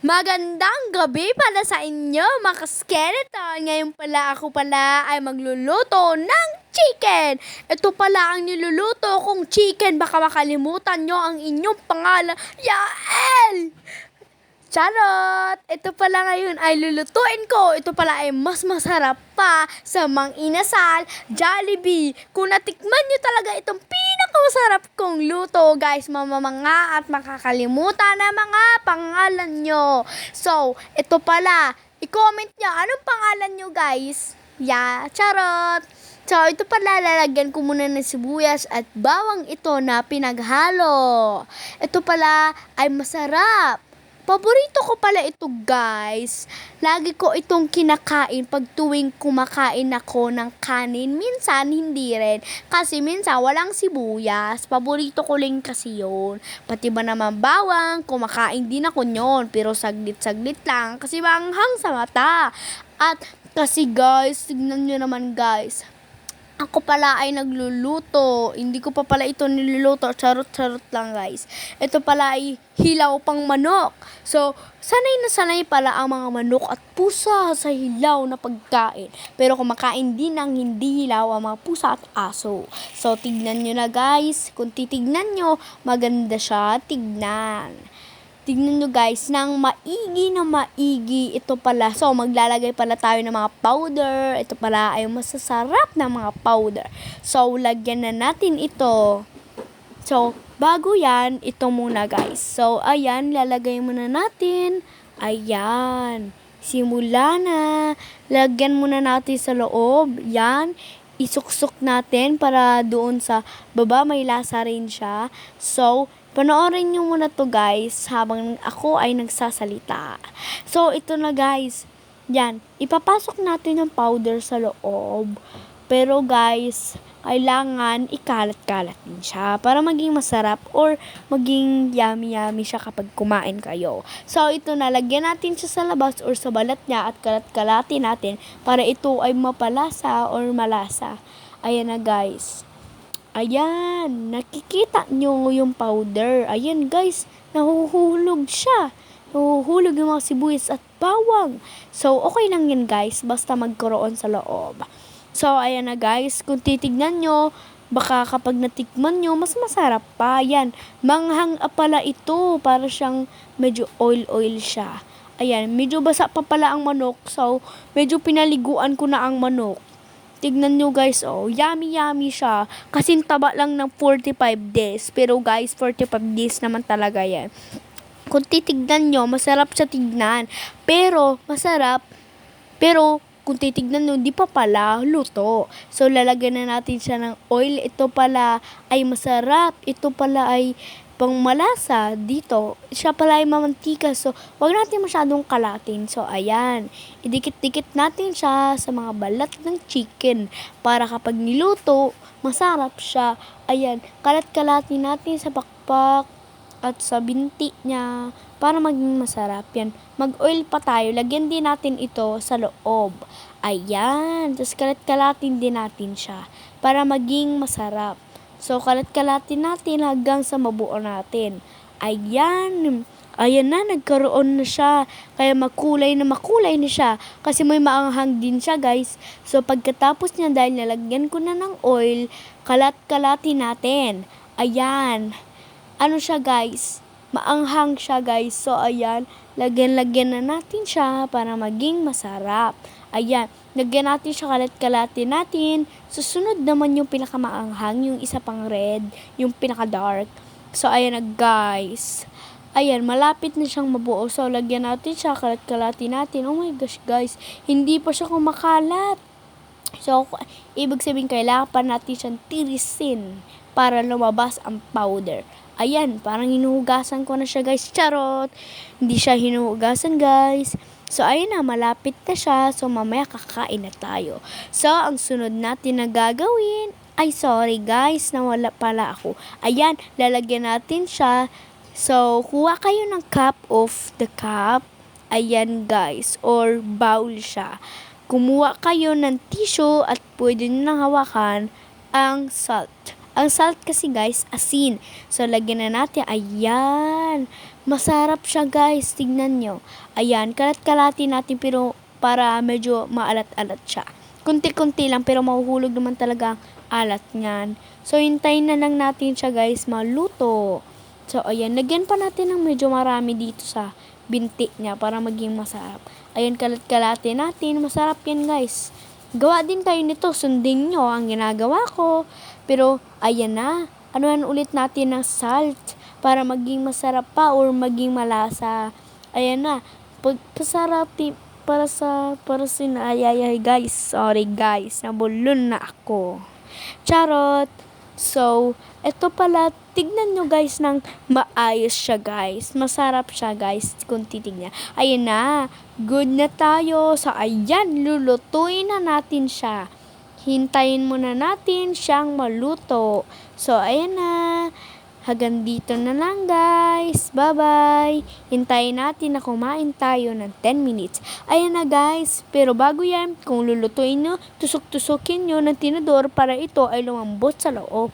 Magandang gabi pala sa inyo mga skeleton. Ngayon pala ako pala ay magluluto ng chicken. Ito pala ang niluluto kong chicken. Baka makalimutan nyo ang inyong pangalan. Yael! Charot! Ito pala ngayon ay lulutuin ko. Ito pala ay mas masarap pa sa Mang Inasal, Jollibee. Kung natikman nyo talaga itong pinakamasarap kong luto, guys, mamamanga at makakalimutan na mga pangalan nyo. So, ito pala. I-comment nyo, anong pangalan nyo, guys? Yeah, charot! So, ito pala, lalagyan ko muna ng sibuyas at bawang ito na pinaghalo. Ito pala ay masarap. Paborito ko pala ito guys. Lagi ko itong kinakain pag tuwing kumakain ako ng kanin. Minsan hindi rin. Kasi minsan walang sibuyas. Paborito ko lang kasi yun. Pati ba naman bawang, kumakain din ako nyon. Pero saglit-saglit lang. Kasi manghang sa mata. At kasi guys, tignan nyo naman guys ako pala ay nagluluto. Hindi ko pa pala ito niluluto. Charot-charot lang guys. Ito pala ay hilaw pang manok. So, sanay na sanay pala ang mga manok at pusa sa hilaw na pagkain. Pero kumakain din ng hindi hilaw ang mga pusa at aso. So, tignan nyo na guys. Kung titignan nyo, maganda siya tignan. Tingnan nyo guys, ng maigi na maigi ito pala. So, maglalagay pala tayo ng mga powder. Ito pala ay masasarap na mga powder. So, lagyan na natin ito. So, bago yan, ito muna guys. So, ayan, lalagay muna natin. Ayan. Simula na. Lagyan muna natin sa loob. Yan isuksok natin para doon sa baba may lasa rin siya. So, Panoorin nyo muna to guys habang ako ay nagsasalita. So, ito na guys. Yan. Ipapasok natin yung powder sa loob. Pero guys, kailangan ikalat-kalat din siya para maging masarap or maging yummy-yummy siya kapag kumain kayo. So, ito na. Lagyan natin siya sa labas or sa balat niya at kalat-kalatin natin para ito ay mapalasa or malasa. Ayan na guys. Ayan, nakikita nyo yung powder. Ayan guys, nahuhulog siya. Nahuhulog yung mga sibuyas at bawang. So, okay lang yan guys, basta magkaroon sa loob. So, ayan na guys, kung titignan nyo, baka kapag natikman nyo, mas masarap pa. Ayan, manghang pala ito, para siyang medyo oil-oil siya. Ayan, medyo basa pa pala ang manok, so medyo pinaliguan ko na ang manok. Tignan nyo guys, oh, yummy yummy siya. Kasi taba lang ng 45 days. Pero guys, 45 days naman talaga yan. Kung titignan nyo, masarap siya tignan. Pero, masarap. Pero, kung titignan nyo, di pa pala luto. So, lalagyan na natin siya ng oil. Ito pala ay masarap. Ito pala ay pang malasa dito, siya pala ay mamantika. So, wag natin masyadong kalatin. So, ayan. Idikit-dikit natin siya sa mga balat ng chicken para kapag niluto, masarap siya. Ayan, kalat-kalatin natin sa pakpak at sa binti niya para maging masarap yan. Mag-oil pa tayo. Lagyan din natin ito sa loob. Ayan. Tapos kalat-kalatin din natin siya para maging masarap. So, kalat-kalatin natin hanggang sa mabuo natin. Ayan. Ayan na, nagkaroon na siya. Kaya makulay na makulay na siya. Kasi may maanghang din siya, guys. So, pagkatapos niya, dahil nalagyan ko na ng oil, kalat-kalatin natin. Ayan. Ano siya, guys? Maanghang siya, guys. So, ayan. Lagyan-lagyan na natin siya para maging masarap. Ayan. Lagyan natin siya kalat-kalatin natin. Susunod naman yung pinakamaanghang, yung isa pang red, yung pinaka-dark. So, ayan guys. Ayan, malapit na siyang mabuo. So, lagyan natin siya, kalat-kalatin natin. Oh my gosh guys, hindi pa siya kumakalat. So, ibig sabihin, kailangan pa natin siyang tirisin para lumabas ang powder. Ayan, parang hinuhugasan ko na siya guys. Charot! Hindi siya hinuhugasan guys. So, ayun na, malapit na siya. So, mamaya kakain na tayo. So, ang sunod natin na gagawin, ay sorry guys, nawala pala ako. Ayan, lalagyan natin siya. So, kuha kayo ng cup of the cup. Ayan guys, or bowl siya. Kumuha kayo ng tissue at pwede nyo nang hawakan ang salt. Ang salt kasi guys, asin. So, lagyan na natin. Ayan. Masarap siya guys. Tignan nyo. Ayan. Kalat-kalati natin pero para medyo maalat-alat siya. Kunti-kunti lang pero mahuhulog naman talaga ang alat niyan. So, hintayin na lang natin siya guys maluto. So, ayan. Lagyan pa natin ng medyo marami dito sa binti niya para maging masarap. Ayan, kalat-kalati natin. Masarap yan guys. Gawa din kayo nito. Sundin nyo ang ginagawa ko. Pero, ayan na. Anuhan ulit natin ng salt para maging masarap pa or maging malasa. Ayan na. Pagpasarap ti- para sa para sa ayayay guys. Sorry guys. Nabulon na ako. Charot. So, eto pala, tignan nyo guys ng maayos siya guys. Masarap siya guys kung titignan. Ayan na, good na tayo. So, ayan, lulutuin na natin siya. Hintayin muna natin siyang maluto. So, ayan na. Hanggang dito na lang guys. Bye-bye. Hintayin natin na kumain tayo ng 10 minutes. Ayan na guys. Pero bago yan, kung lulutuin nyo, tusok-tusokin nyo ng tinador para ito ay lumambot sa loob.